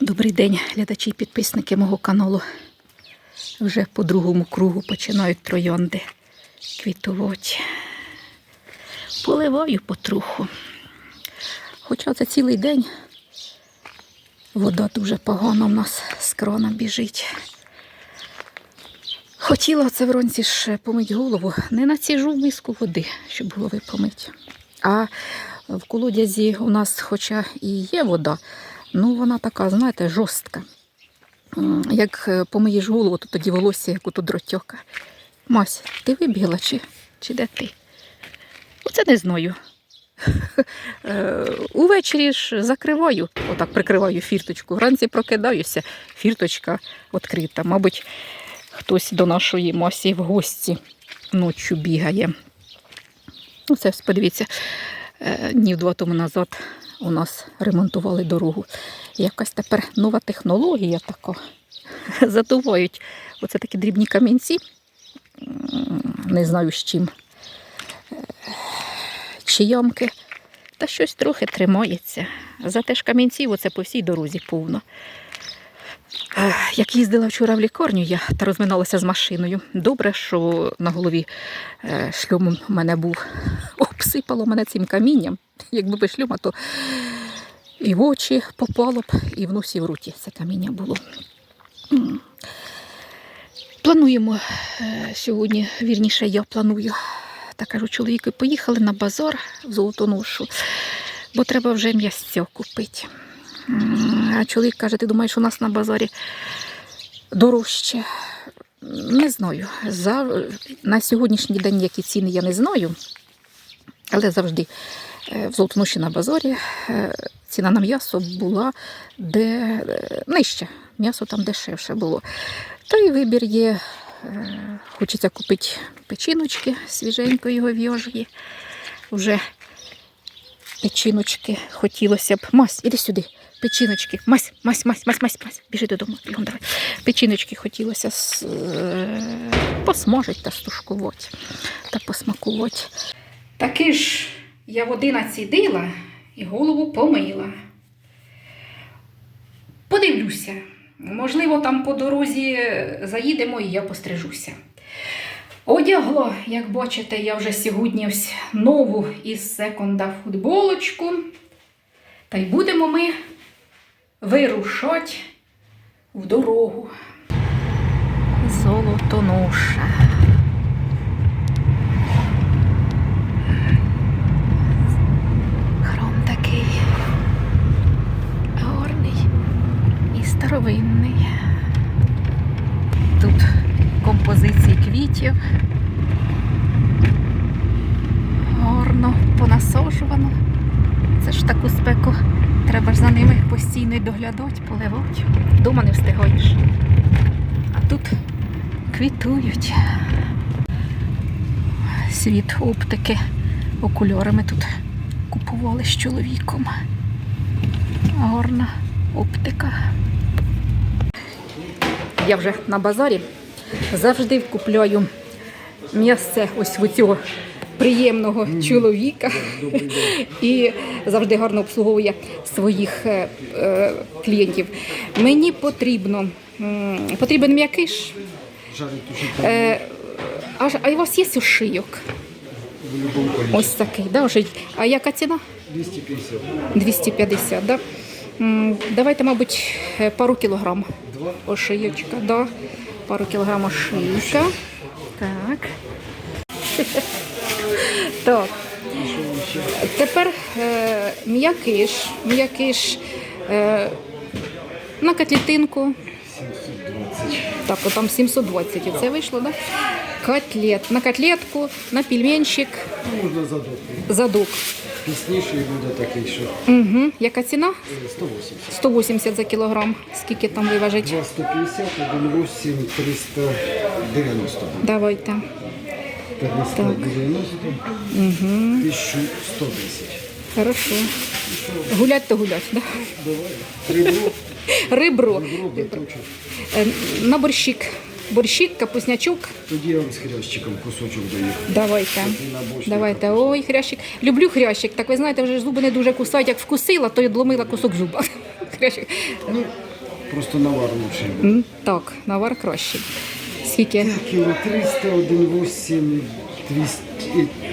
Добрий день, глядачі і підписники мого каналу. Вже по другому кругу починають троянди квітувати. Поливаю потроху. Хоча це цілий день вода дуже погано в нас з крана біжить. Хотіла це вранці ж помити голову, не націжу в миску води, щоб голови помити. А в колодязі у нас, хоча і є вода, ну вона така, знаєте, жорстка. Як е, помиєш голову, то тоді волосся, як ту дротьока. Мась, ти вибігла чи, чи де ти? Оце не знаю. Е, Увечері ж закриваю, отак прикриваю фірточку. Вранці прокидаюся, фірточка відкрита. Мабуть, хтось до нашої масі в гості ночі бігає. Оце, подивіться, е, днів два тому назад у нас ремонтували дорогу. Якась тепер нова технологія така. Задувають оце такі дрібні камінці. Не знаю з чим. Е, Чи ямки. Та щось трохи тримається. Зате ж камінців оце по всій дорозі повно. Е, Як їздила вчора в лікарню я та розминалася з машиною. Добре, що на голові е, шльом у мене був. Обсипало мене цим камінням. Якби без шльома, то і в очі попало б, і в носі в руті це каміння було. Плануємо е, сьогодні, вірніше, я планую. Та кажу, чоловіку, поїхали на базар в Золотоношу, бо треба вже м'ясця купити. А чоловік каже, ти думаєш, у нас на базарі дорожче? Не знаю. За, на сьогоднішній день які ціни я не знаю, але завжди е, в Золотоноші на базарі е, ціна на м'ясо була де е, нижча. М'ясо там дешевше було. Та й вибір є. Хочеться купити печіночки свіженької говіжої. Вже печіночки хотілося б. Мась, іди сюди. Печіночки. Мась, мась, мась, мась, мась, мась. Біжи додому. Бігом давай. Печіночки хотілося посмажити та стушкувати та посмакувати. Таки ж я води націдила і голову помила. Подивлюся. Можливо, там по дорозі заїдемо і я пострижуся. Одягло, як бачите, я вже сьогодні ось нову із секонда футболочку. Та й будемо ми вирушати в дорогу. Золотоноша. Хром такий гарний і старовинний. Тут композиції квітів. Гарно понасожувано. Це ж таку спеку. Треба ж за ними постійно доглядати, поливати. Дома не встигаєш. А тут квітують. Світ оптики. Окулярами тут купували з чоловіком. Гарна оптика. Я вже на базарі завжди купляю м'ясце ось у цього приємного чоловіка і завжди гарно обслуговує своїх е, е, клієнтів. Мені потрібно м, потрібен м'якиш. Е, а, а у вас є количестве. Ось такий, да, вже. А яка ціна? 250. 250, да? М, Давайте, мабуть, пару кілограм. Ошиєчка, да. Пару кілограм ошийка. Так. Так. Тепер е, м'якиш. М'якиш е, на котлетинку. 720. Так, от там 720. Оце вийшло, да? Котлет. На котлетку, на пельменчик, Ну, можна задати. задок. Пісніший буде такий, що Угу. Яка ціна? 180. 180 за кілограм. Скільки там виважить? 2 150, 1,8, 390. Давайте. 390, Угу. 1110. Хорошо. Гулять то гулять, да? Давай. Ребро, Ребро. ребро, браточок. Е, На борщик. Борщик, капуснячок. Тоді я вам з хрящиком кусочок даю. Давайте. Давайте. Ой, хрящик. Люблю хрящик. Так ви знаєте, вже зуби не дуже кусають. Як вкусила, то й одломила кусок зуба. Хрящик. Ну, Просто навар лучший. М, Так, навар кращий. Скільки? Кіло 300, 1,8,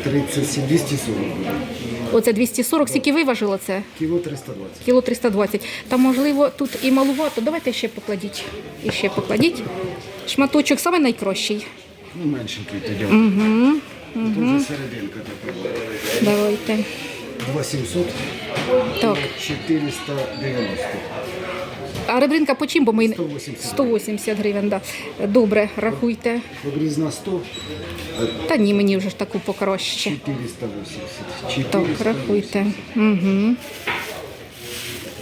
237, 240. Оце 240, скільки виважило це? Кіло 320. Кіло 320. Та можливо тут і малувато. Давайте ще покладіть. І ще покладіть. Шматочок саме найкращий. Ну, меншенький тоді. Угу. Тут серединка така. Давайте. 2700, Так. 490. А ребринка по чим? Бо ми 180. 180 гривень. Да. Добре, рахуйте. Обрізна 100, Та ні, мені вже ж таку покраще. 480. Так, рахуйте. Угу.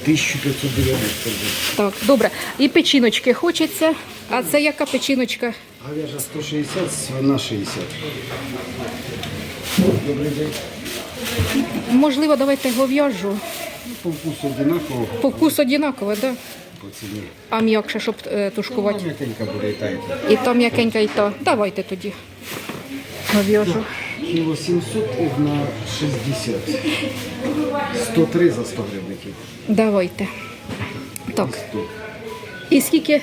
1590. Так, добре. І печіночки хочеться. А це яка печіночка? Говяжа 160, свина 60. Добрий день. Можливо, давайте гов'яжу. Ну, По вкусу одинаково, По вкусу однаково, да? По ціні. А м'якше, щоб е, тушкувати. м'якенька буде і та, і та. І то м'якенька, і то. Давайте тоді. Гов'яжу. Кіло 700 і на 60. 103 за 100 гривників. Давайте. Так. 100. І скільки?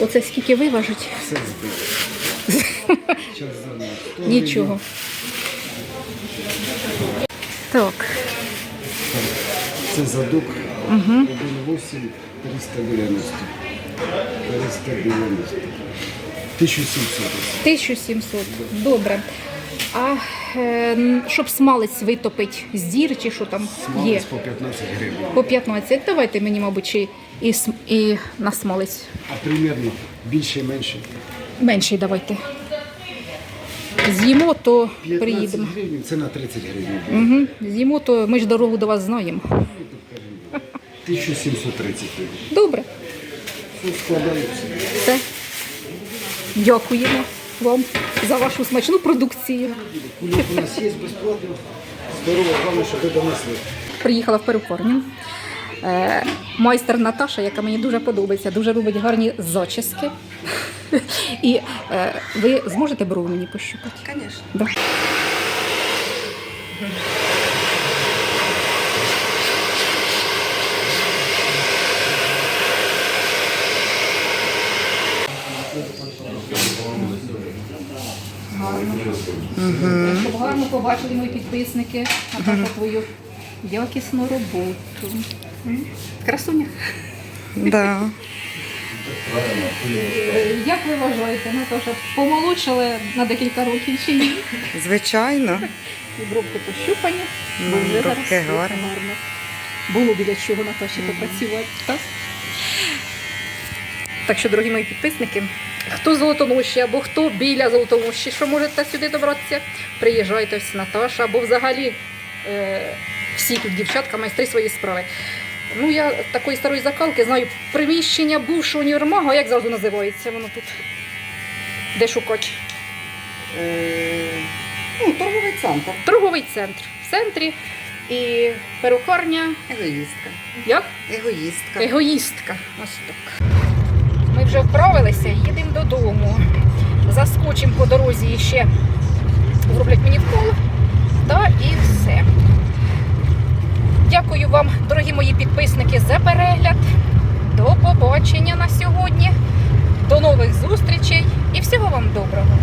Оце скільки виважить? Все збито. Час за 100 Нічого. Так. Це задук. Угу. 1,8, 390. 390. 1700. 1700. Добре. А е, щоб смалець витопити з дір чи що там є? Смалець по 15 гривень. По 15. Давайте мені, мабуть, ще і, см- і на смалець. А примірно більше і менше. Менший давайте. З'їмо, то 15 приїдемо. гривень це на 30 гривень. Угу. З'їмо, то ми ж дорогу до вас знаємо. 1730 гривень. Добре, Все складається. все. Дякуємо вам за вашу смачну продукцію. Кульок у нас є безплатно. Здорово, головне, щоб ви донесли. Приїхала в перукарню. Е, майстер Наташа, яка мені дуже подобається, дуже робить гарні зачіски. І е, ви зможете брови мені пощупати? Конечно. Да. Побачили мої підписники, Наташа, твою якісну роботу. Красуня. Да. Е, Як ви вважаєте, Наташа, помолодшали на декілька років чи ні? Звичайно. І бровки пощупані, бо вже зараз все гарно. Було біля чого Наташі попрацювати, так? Так що, дорогі мої підписники, хто Золотоноші або хто біля Золотоноші, що можете сюди добратися, приїжджайте ось Наташа, або взагалі е, всі тут дівчатка, майстри свої справи. Ну, я такої старої закалки знаю приміщення бувшого універмагу, а як зразу називається воно тут? Де шукати? Е, ну, торговий центр. Торговий центр. В центрі і перукарня. Егоїстка. Як? Егоїстка. Егоїстка. Ось так. Ми вже вправилися, їдемо додому. Заскочимо по дорозі ще зроблять мені вкол. Та і все. Дякую вам, дорогі мої підписники, за перегляд. До побачення на сьогодні. До нових зустрічей і всього вам доброго.